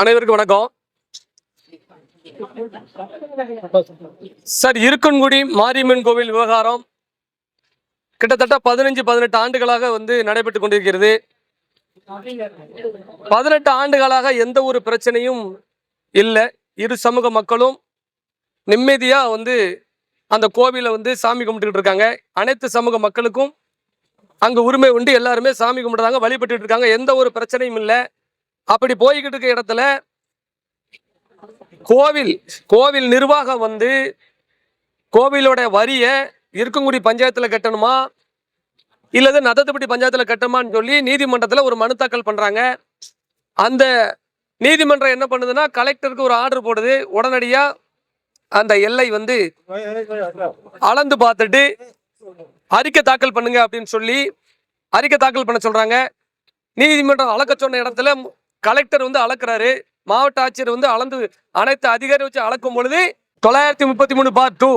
அனைவருக்கும் வணக்கம். சார் இருக்கன்குடி மாரியம்மன் கோவில் விவகாரம் கிட்டத்தட்ட பதினஞ்சு பதினெட்டு ஆண்டுகளாக வந்து நடைபெற்று கொண்டிருக்கிறது. பதினெட்டு ஆண்டுகளாக எந்த ஒரு பிரச்சனையும் இல்லை. இரு சமூக மக்களும் நிம்மதியாக வந்து அந்த கோவிலை வந்து சாமி கும்பிட்டுக்கிட்டு இருக்காங்க. அனைத்து சமூக மக்களுக்கும் அங்க உரிமை உண்டு. எல்லாருமே சாமி கும்பிடுறாங்க வழிபட்டுட்டு இருக்காங்க. எந்த ஒரு பிரச்சனையும் இல்லை. அப்படி போய்கிட்டு இருக்க இடத்துல கோவில் கோவில் நிர்வாகம் வந்து கோவிலோட வரியை இருக்கங்குடி பஞ்சாயத்தில் கட்டணுமா? இல்லது நதத்துப்பட்டி பஞ்சாயத்தில் கட்டணுமான்னு சொல்லி நீதிமன்றத்தில் ஒரு மனு தாக்கல் பண்ணுறாங்க அந்த நீதிமன்றம் என்ன பண்ணுதுன்னா கலெக்டருக்கு ஒரு ஆர்டர் போடுது. உடனடியாக அந்த எல்லை வந்து அளந்து பார்த்துட்டு அறிக்கை தாக்கல் பண்ணுங்க அப்படின்னு சொல்லி அறிக்கை தாக்கல் பண்ண சொல்றாங்க. நீதிமன்றம் அளக்க சொன்ன இடத்துல கலெக்டர் வந்து அளக்குறாரு. மாவட்ட ஆட்சியர் வந்து அளந்து அனைத்து அதிகாரி வச்சு அளக்கும் பொழுது தொள்ளாயிரத்தி முப்பத்தி மூணு பார் டூ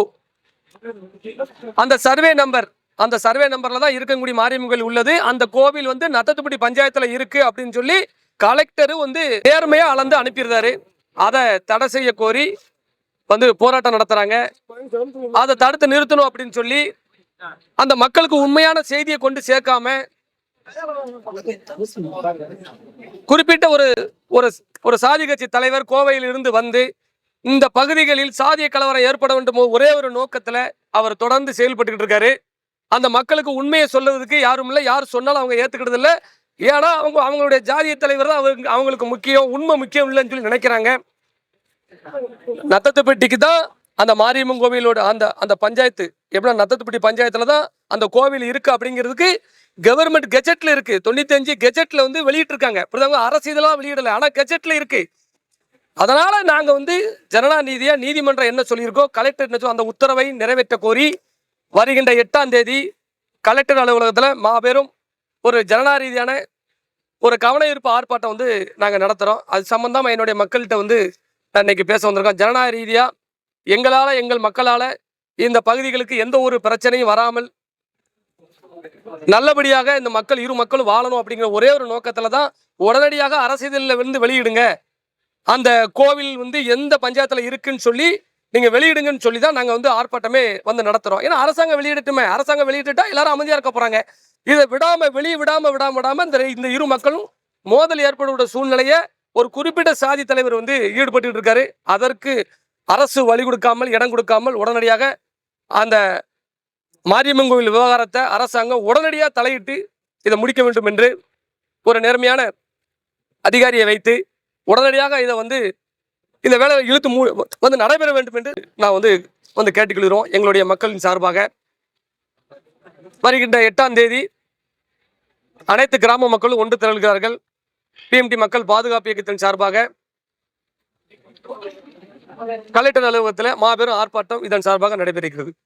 அந்த சர்வே நம்பர் அந்த சர்வே நம்பர்ல தான் இருக்கங்குடி மாரியம்மன் கோயில் உள்ளது. அந்த கோவில் வந்து நத்தத்துப்படி பஞ்சாயத்துல இருக்கு அப்படின்னு சொல்லி கலெக்டர் வந்து நேர்மையா அளந்து அனுப்பியிருந்தாரு. அதை தடை செய்ய கோரி வந்து போராட்டம் நடத்துறாங்க. அதை தடுத்து நிறுத்தணும் அப்படின்னு சொல்லி அந்த மக்களுக்கு உண்மையான செய்தியை கொண்டு சேர்க்காம குறிப்பிட்ட ஒரு ஒரு ஒரு சாதி கட்சி தலைவர் கோவையில் இருந்து வந்து இந்த பகுதிகளில் சாதிய கலவரம் ஏற்பட வேண்டும் ஒரே ஒரு நோக்கத்தில் அவர் தொடர்ந்து செயல்பட்டுக்கிட்டு இருக்காரு. அந்த மக்களுக்கு உண்மையை சொல்றதுக்கு யாரும் இல்லை. யார் சொன்னாலும் அவங்க ஏத்துக்கிறது இல்லை. ஏன்னா அவங்க அவங்களுடைய ஜாதிய தலைவர் தான் அவங்க அவங்களுக்கு முக்கியம் உண்மை முக்கியம் இல்லைன்னு சொல்லி நினைக்கிறாங்க. நத்தத்துப்பட்டிக்கு தான் அந்த மாரியம்மன் கோவிலோட அந்த அந்த பஞ்சாயத்து எப்படின்னா நத்தத்துப்பட்டி பஞ்சாயத்துல தான் அந்த கோவில் இருக்கு அப்படிங்கிறதுக்கு கவர்மெண்ட் கெஜெட்ல இருக்கு. தொண்ணூத்தஞ்சு கெஜெட்ல வந்து வெளியிட்டிருக்காங்க. பிரதமர் புரியுதாங்க அரசு இதெல்லாம் வெளியிடல. ஆனா கெஜெட்ல இருக்கு. அதனால நாங்க வந்து ஜனநாநீதியா நீதிமன்றம் என்ன சொல்லியிருக்கோம்? கலெக்டர் என்ன அந்த உத்தரவை நிறைவேற்ற கோரி வருகின்ற எட்டாம் தேதி கலெக்டர் அலுவலகத்தில் மாபெரும் ஒரு ஜனநா ரீதியான ஒரு கவன ஈர்ப்பு ஆர்ப்பாட்டம் வந்து நாங்கள் நடத்துகிறோம் அது சம்மந்தமாக என்னுடைய மக்கள்கிட்ட வந்து நான் இன்னைக்கு பேச வந்திருக்கோம். ஜனநாயக ரீதியாக எங்களால் எங்கள் மக்களால் இந்த பகுதிகளுக்கு எந்த ஒரு பிரச்சனையும் வராமல் நல்லபடியாக இந்த மக்கள் இரு மக்களும் வாழணும் அப்படிங்கிற ஒரே ஒரு நோக்கத்துல தான் உடனடியாக அரசியலில் இருந்து வெளியிடுங்க. அந்த கோவில் வந்து எந்த பஞ்சாயத்துல இருக்குன்னு சொல்லி நீங்க வெளியிடுங்கன்னு சொல்லி தான் நாங்க வந்து ஆர்ப்பாட்டமே வந்து நடத்துறோம். ஏன்னா அரசாங்கம் வெளியிடட்டுமே. அரசாங்கம் வெளியிட்டுட்டா எல்லாரும் அமைதியா இருக்க போறாங்க. இதை விடாம வெளியே விடாம விடாம விடாம இந்த இந்த இரு மக்களும் மோதல் ஏற்படுகிற சூழ்நிலையை ஒரு குறிப்பிட்ட சாதி தலைவர் வந்து ஈடுபட்டு இருக்காரு. அதற்கு அரசு வழி கொடுக்காமல் இடம் கொடுக்காமல் உடனடியாக அந்த மாரியம்மன் கோவில் விவகாரத்தை அரசாங்கம் உடனடியாக தலையிட்டு இதை முடிக்க வேண்டும் என்று ஒரு நேர்மையான அதிகாரியை வைத்து உடனடியாக இதை வந்து இந்த வேலை இழுத்து மூ வந்து நடைபெற வேண்டும் என்று நான் வந்து வந்து கேட்டுக்கொள்கிறோம். எங்களுடைய மக்களின் சார்பாக வருகின்ற எட்டாம் தேதி அனைத்து கிராம மக்களும் ஒன்று திரள்கிறார்கள். பிஎம்டி மக்கள் பாதுகாப்பு இயக்கத்தின் சார்பாக கலெக்டர் அலுவலகத்தில் மாபெரும் ஆர்ப்பாட்டம் இதன் சார்பாக நடைபெறுகிறது.